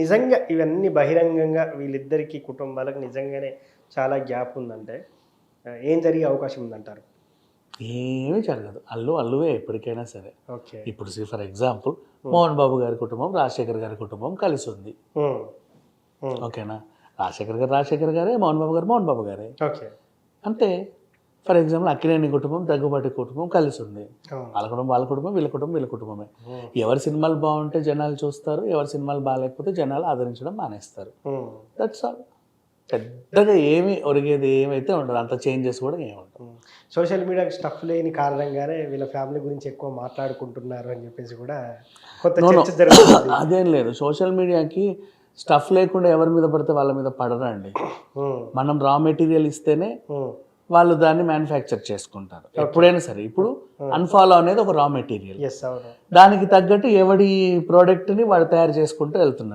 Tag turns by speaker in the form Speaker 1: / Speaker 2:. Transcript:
Speaker 1: నిజంగా ఇవన్నీ బహిరంగంగా వీళ్ళిద్దరికి కుటుంబాలకు నిజంగానే చాలా గ్యాప్ ఉందంటే ఏం జరిగే అవకాశం ఉందంటారు?
Speaker 2: ఏమీ జరగదు. అల్లు అల్లువే ఎప్పటికైనా సరే.
Speaker 1: ఓకే.
Speaker 2: ఇప్పుడు ఫర్ ఎగ్జాంపుల్ మోహన్ బాబు గారి కుటుంబం రాజశేఖర్ గారి కుటుంబం కలిసి ఉంది. ఓకేనా? రాజశేఖర్ గారు రాజశేఖర్ గారే మోహన్ బాబు గారు మోహన్ బాబు గారే.
Speaker 1: ఓకే.
Speaker 2: అంటే ఫర్ ఎగ్జాంపుల్ అక్కినేని కుటుంబం దగ్గుబాటి కుటుంబం కలిసి ఉంది. వాళ్ళ కుటుంబం వాళ్ళ కుటుంబం వీళ్ళ కుటుంబం వీళ్ళ కుటుంబమే. ఎవరి సినిమాలు బాగుంటే జనాలు చూస్తారు ఎవరి సినిమాలు బాగాలేకపోతే జనాలు ఆదరించడం మానేస్తారు. దట్స్ ఆల్ పెద్దగా ఏమి ఒరిగేది ఏమైతే ఉండదు అంత చేంజెస్ కూడా ఏమి ఉండదు.
Speaker 1: సోషల్ మీడియాకి స్టఫ్ లేని కారణంగానే వీళ్ళ ఫ్యామిలీ గురించి ఎక్కువ మాట్లాడుకుంటున్నారు అని చెప్పేసి కూడా కొత్త
Speaker 2: అదేం లేదు సోషల్ మీడియాకి స్టఫ్ లేకుండా ఎవరి మీద పడితే వాళ్ళ మీద పడరండి. మనం రా మెటీరియల్ ఇస్తేనే. వాళ్ళు దాన్ని మ్యానుఫ్యాక్చర్ చేసుకుంటారు. ఎప్పుడైనా సరే. ఇప్పుడు అన్ఫాలో అనేది ఒక రా మెటీరియల్ దానికి తగ్గట్టు ఎవడి ప్రోడక్ట్ని వాడు తయారు చేసుకుంటూ వెళ్తున్నాడు